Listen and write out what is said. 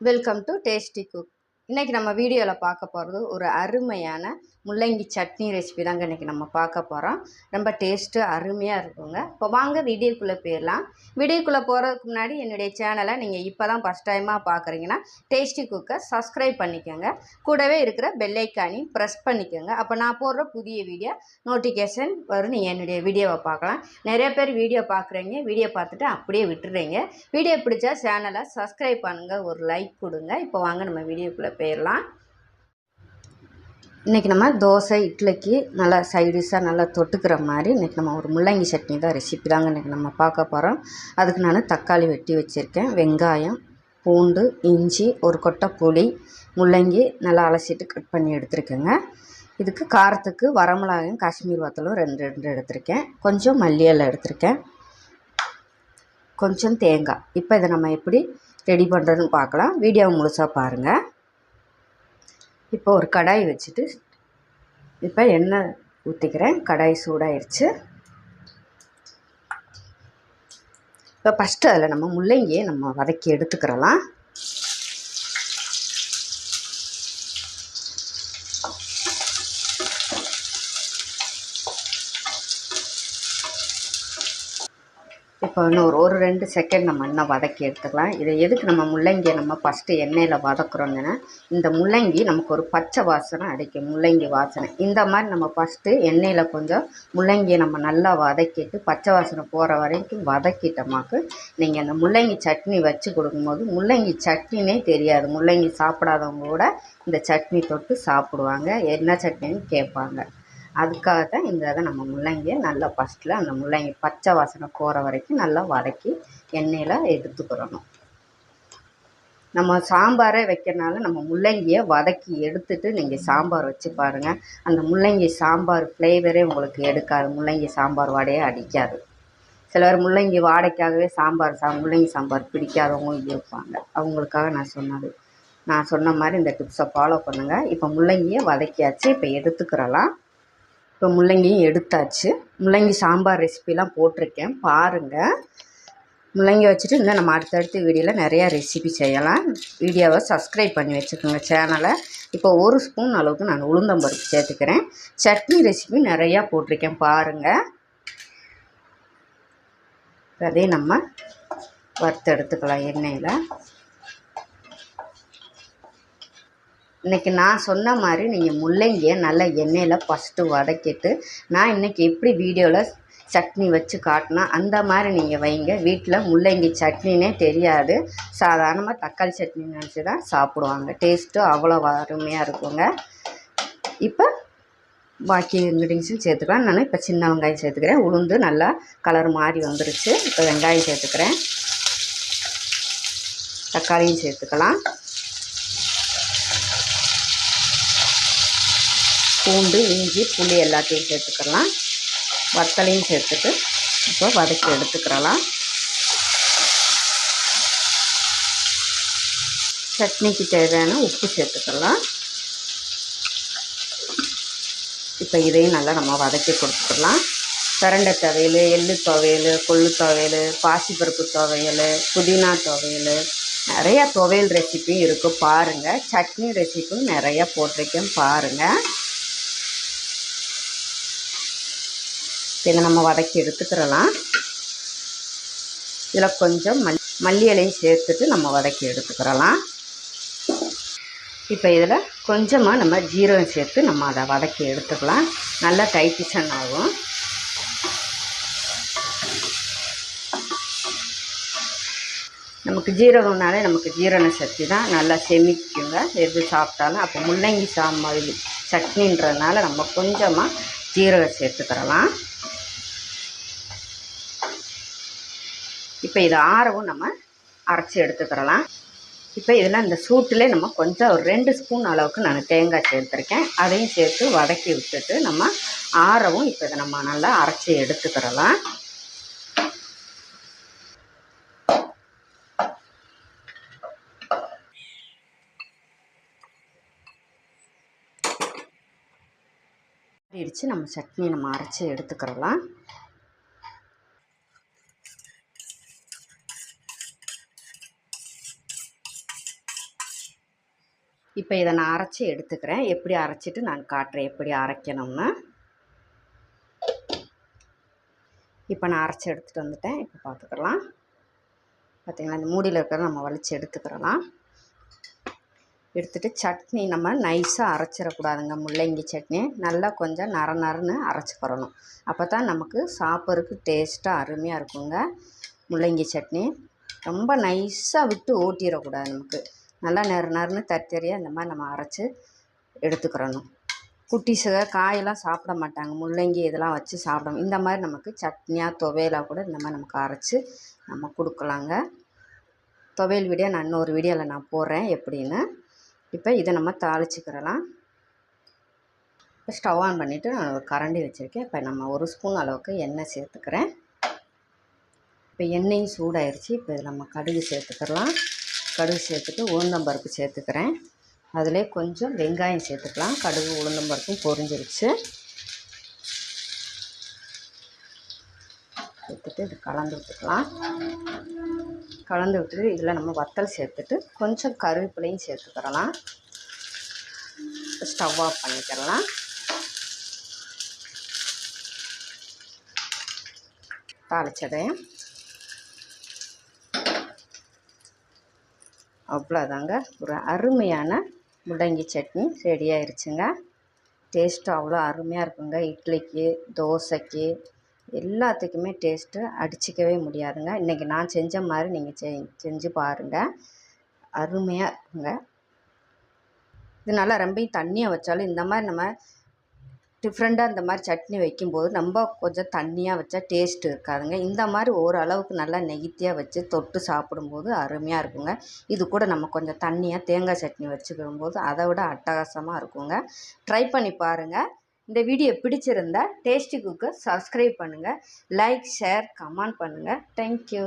Welcome to tasty cook. இன்றைக்கி நம்ம வீடியோவில் பார்க்க போகிறது ஒரு அருமையான முள்ளங்கி சட்னி ரெசிபி தாங்க இன்றைக்கி நம்ம பார்க்க போகிறோம் ரொம்ப டேஸ்ட்டு அருமையாக இருக்குங்க. இப்போ வாங்க வீடியோக்குள்ளே போயிடலாம். வீடியோக்குள்ளே போகிறதுக்கு முன்னாடி என்னுடைய சேனலை நீங்கள் இப்போ தான் ஃபஸ்ட் டைமாக பார்க்குறீங்கன்னா டேஸ்டி குக்கை சப்ஸ்கிரைப் பண்ணிக்கோங்க. கூடவே இருக்கிற பெல்லைக்கானையும் ப்ரெஸ் பண்ணிக்கோங்க. அப்போ நான் போடுற புதிய வீடியோ நோட்டிஃபிகேஷன் வரும். நீங்கள் என்னுடைய வீடியோவை பார்க்கலாம். நிறைய பேர் வீடியோ பார்க்குறீங்க வீடியோ பார்த்துட்டு அப்படியே விட்டுறீங்க. வீடியோ பிடிச்சா சேனலை சப்ஸ்கிரைப் பண்ணுங்கள் ஒரு லைக் கொடுங்க. இப்போ வாங்க நம்ம வீடியோக்குள்ளே போயிடலாம். இன்றைக்கி நம்ம தோசை இட்லிக்கு நல்லா சைடிஷாக நல்லா தொட்டுக்கிற மாதிரி இன்றைக்கி நம்ம ஒரு முள்ளங்கி சட்னி தான் ரெசிபி தாங்க இன்றைக்கி நம்ம பார்க்க போகிறோம் அதுக்கு நான் தக்காளி வெட்டி வச்சுருக்கேன். வெங்காயம் பூண்டு இஞ்சி ஒரு கொட்டை புளி முள்ளங்கி நல்லா அலசிட்டு கட் பண்ணி எடுத்துருக்கேங்க. இதுக்கு காரத்துக்கு வரமிளகாயும் காஷ்மீர் வத்தலும் ரெண்டு ரெண்டு எடுத்திருக்கேன். கொஞ்சம் மல்லி எடுத்திருக்கேன். கொஞ்சம் தேங்காய். இப்போ இதை நம்ம எப்படி ரெடி பண்ணுறதுன்னு பார்க்கலாம். வீடியோ முழுசாக பாருங்கள் இப்போ ஒரு கடாய் வச்சுட்டு இப்போ எண்ணெய் ஊற்றிக்கிறேன் கடாய் சூடாயிருச்சு. இப்போ ஃபஸ்ட்டு அதில் நம்ம முள்ளங்கியை நம்ம வதக்கி எடுத்துக்கிறலாம். இப்போ இன்னும் ஒரு ஒரு ரெண்டு செகண்ட் நம்ம இன்னும் வதக்கி எடுத்துக்கலாம். இதை எதுக்கு நம்ம முள்ளங்கியை நம்ம ஃபஸ்ட்டு எண்ணெயில் வதக்குறோங்கன்னா இந்த முள்ளங்கி நமக்கு ஒரு பச்சை வாசனை அடிக்கும் முள்ளங்கி வாசனை. இந்த மாதிரி நம்ம ஃபஸ்ட்டு எண்ணெயில் கொஞ்சம் முள்ளங்கியை நம்ம நல்லா வதக்கிட்டு பச்சை வாசனை போகிற வரைக்கும் வதக்கிட்டோமாக்கு நீங்கள் அந்த முள்ளங்கி சட்னி வச்சு கொடுக்கும்போது முள்ளங்கி சட்னினே தெரியாது. முள்ளங்கி சாப்பிடாதவங்க கூட இந்த சட்னி தொட்டு சாப்பிடுவாங்க. என்ன சட்னின்னு கேட்பாங்க. அதுக்காக தான் இந்த இதை நம்ம முள்ளங்கியை நல்லா ஃபஸ்ட்டில் அந்த முள்ளங்கி பச்சை வாசனை போகிற வரைக்கும் நல்லா வதக்கி எண்ணெயில் எடுத்துக்கிறணும். நம்ம சாம்பாரே வைக்கிறனால நம்ம முள்ளங்கியை வதக்கி எடுத்துட்டு நீங்கள் சாம்பார் வச்சு பாருங்கள் அந்த முள்ளங்கி சாம்பார் ஃப்ளேவரே உங்களுக்கு எடுக்காது. முள்ளங்கி சாம்பார் வாடையே அடிக்காது. சிலர் முள்ளங்கி வாடைக்காகவே சாம்பார் சா முள்ளங்கி சாம்பார் பிடிக்காதவங்களும் இருப்பாங்க. அவங்களுக்காக நான் சொன்னது. நான் சொன்ன மாதிரி இந்த டிப்ஸை ஃபாலோ பண்ணுங்கள் இப்போ முள்ளங்கியை வதக்கியாச்சு. இப்போ எடுத்துக்கிறலாம். இப்போ முள்ளங்கியும் எடுத்தாச்சு. முள்ளங்கி சாம்பார் ரெசிபிலாம் போட்டிருக்கேன். பாருங்கள் முள்ளங்கி வச்சுட்டு இன்னும் நம்ம அடுத்தடுத்த வீடியோவில் நிறையா ரெசிபி செய்யலாம். வீடியோவை சப்ஸ்கிரைப் பண்ணி வச்சுக்கோங்க சேனலை. இப்போ ஒரு ஸ்பூன் அளவுக்கு நான் உளுந்தம்பருப்பு சேர்த்துக்கிறேன். சட்னி ரெசிபி நிறையா போட்டிருக்கேன். பாருங்கள் அதே நம்ம வறுத்து எடுத்துக்கலாம் எண்ணெயில். இன்றைக்கி நான் சொன்ன மாதிரி நீங்கள் முள்ளங்கியை நல்லா எண்ணெயில் ஃபஸ்ட்டு வதக்கிட்டு நான் இன்றைக்கி எப்படி வீடியோவில் சட்னி வச்சு காட்டினா அந்த மாதிரி நீங்கள் வைங்க. வீட்டில் முள்ளங்கி சட்னினே தெரியாது. சாதாரணமாக தக்காளி சட்னி நினச்சி தான் சாப்பிடுவாங்க. டேஸ்ட்டும் அவ்வளோ அருமையாக இருக்குங்க. இப்போ பாக்கி இன்க்ரீடியன்ஸும் சேர்த்துக்கலாம். நான் இப்போ சின்ன வெங்காயம் சேர்த்துக்கிறேன். உளுந்து நல்லா கலர் மாறி வந்துருச்சு. இப்போ வெங்காயம் சேர்த்துக்கிறேன். தக்காளியும் சேர்த்துக்கலாம். பூண்டு இஞ்சி புளி எல்லாத்தையும் சேர்த்துக்கலாம். வத்தலையும் சேர்த்துட்டு இப்போ வதக்கி எடுத்துக்கிறலாம். சட்னிக்கு தேவையான உப்பு சேர்த்துக்கலாம். இப்போ இதையும் நல்லா நம்ம வதக்கி கொடுத்துக்கலாம். பிரண்டை துவையல் எள்ளு துவையல் கொள்ளு துவையல் பாசிப்பருப்பு துவையல் புதினா துவையல் நிறையா துவையல் ரெசிபியும் இருக்குது பாருங்கள் சட்னி ரெசிப்பியும் நிறையா போட்டிருக்கேன் பாருங்கள் இதை நம்ம வதக்கி எடுத்துக்கிறலாம். இதில் கொஞ்சம் மல் மல்லி இலையும் சேர்த்துட்டு நம்ம வதக்கி எடுத்துக்கிறலாம். இப்போ இதில் கொஞ்சமாக நம்ம ஜீரகம் சேர்த்து நம்ம அதை வதக்கி எடுத்துக்கலாம். நல்லா டைட்டிஷன் ஆகும். நமக்கு ஜீரகம்னாலே நமக்கு ஜீரண சக்தி தான். நல்லா செமிக்குங்க. எது சாப்பிட்டாலும் அப்போ முள்ளங்கி சாம்பார் சட்னின்றதுனால நம்ம கொஞ்சமாக ஜீரகம் சேர்த்துக்கிறலாம். இப்போ இதை ஆறவும் நம்ம அரைச்சி எடுத்துக்கிறலாம். இப்போ இதில் இந்த சூட்டிலே நம்ம கொஞ்சம் ஒரு ரெண்டு ஸ்பூன் அளவுக்கு நான் தேங்காய் சேர்த்துருக்கேன். அதையும் சேர்த்து வதக்கி விட்டுட்டு நம்ம ஆறவும் இப்போ இதை நம்ம நல்லா அரைச்சி எடுத்துக்கிறலாம். நம்ம சட்னி நம்ம அரைச்சி எடுத்துக்கிறலாம். இப்போ இதை நான் அரைச்சி எடுத்துக்கிறேன். எப்படி அரைச்சிட்டு நான் காட்டுறேன் எப்படி அரைக்கணும்னு. இப்போ நான் அரைச்சி எடுத்துகிட்டு வந்துட்டேன். இப்போ பார்த்துக்கலாம். பார்த்திங்களா? இந்த மூடியில் இருக்கிறத நம்ம வலித்து எடுத்துக்கிறலாம். எடுத்துகிட்டு சட்னி நம்ம நைஸாக அரைச்சிடக்கூடாதுங்க. முள்ளங்கி சட்னி நல்லா கொஞ்சம் நர நரன்னு அரைச்சிக்கிறணும் அப்போ தான் நமக்கு சாப்பிட்றதுக்கு டேஸ்ட்டாக அருமையாக இருக்குங்க. முள்ளங்கி சட்னி ரொம்ப நைஸாக விட்டு ஓட்டிடக்கூடாது நமக்கு. நல்லா நெரு நறுன்னு தரித்தரியாக இந்த மாதிரி நம்ம அரைச்சி எடுத்துக்கிறணும். குட்டீஸுக காயெல்லாம் சாப்பிட மாட்டாங்க. முள்ளங்கி இதெல்லாம் வச்சு சாப்பிடும் இந்த மாதிரி நமக்கு சட்னியாக துவையலாக கூட இந்த மாதிரி நமக்கு அரைச்சி நம்ம கொடுக்கலாங்க. துவையல் வீடியோ நான் இன்னொரு வீடியோவில் நான் போடுறேன். எப்படின்னு? இப்போ இதை நம்ம தாளிச்சிக்கிறலாம். இப்போ ஸ்டவ் ஆன் பண்ணிவிட்டு நான் ஒரு கரண்டி வச்சுருக்கேன். இப்போ நம்ம ஒரு ஸ்பூன் அளவுக்கு எண்ணெய் சேர்த்துக்கிறேன். இப்போ எண்ணெயும் சூடாயிருச்சு. இப்போ இதில் நம்ம கடுகு சேர்த்துக்கிறலாம் கடுகு சேர்த்துட்டு உளுந்தம்பருப்பு சேர்த்துக்கிறேன். அதிலே கொஞ்சம் வெங்காயம் சேர்த்துக்கலாம். கடுகு உளுந்தம்பருப்பும் பொரிஞ்சிருச்சு. சேர்த்துட்டு இது கலந்து விட்டுக்கலாம். கலந்து விட்டுட்டு இதில் நம்ம வத்தல் சேர்த்துட்டு கொஞ்சம் கருவேப்பிலையும் சேர்த்துக்கிறலாம். Stove off பண்ணிக்கிறலாம். தாளிச்சதையும் அவ்வளோதாங்க. ஒரு அருமையான முள்ளங்கி சட்னி ரெடி ஆயிடுச்சுங்க டேஸ்ட்டு அவ்வளோ அருமையாக இருக்குங்க. இட்லிக்கு தோசைக்கு எல்லாத்துக்குமே டேஸ்ட்டு அடிச்சிக்கவே முடியாதுங்க. இன்றைக்கி நான் செஞ்ச மாதிரி நீங்கள் செ செஞ்சு பாருங்கள் அருமையாக இருக்குங்க. இது நல்லா ரொம்ப தண்ணியை வச்சாலும் இந்த மாதிரி நம்ம டிஃப்ரெண்ட்டாக இந்த மாதிரி சட்னி வைக்கும்போது நம்ம கொஞ்சம் தண்ணியாக வச்சா டேஸ்ட் இருக்காதுங்க. இந்த மாதிரி ஓரளவுக்கு நல்லா நெகித்தியாக வச்சு தொட்டு சாப்பிடும்போது அருமையாக இருக்குங்க. இது கூட நம்ம கொஞ்சம் தண்ணியாக தேங்காய் சட்னி வச்சுக்கிடும்போது அதை விட அட்டகாசமாக இருக்குங்க. ட்ரை பண்ணி பாருங்கள் இந்த வீடியோ பிடிச்சிருந்தா டேஸ்டி குக்கை சப்ஸ்கிரைப் பண்ணுங்கள் லைக் ஷேர் கமெண்ட் பண்ணுங்கள் தேங்க்யூ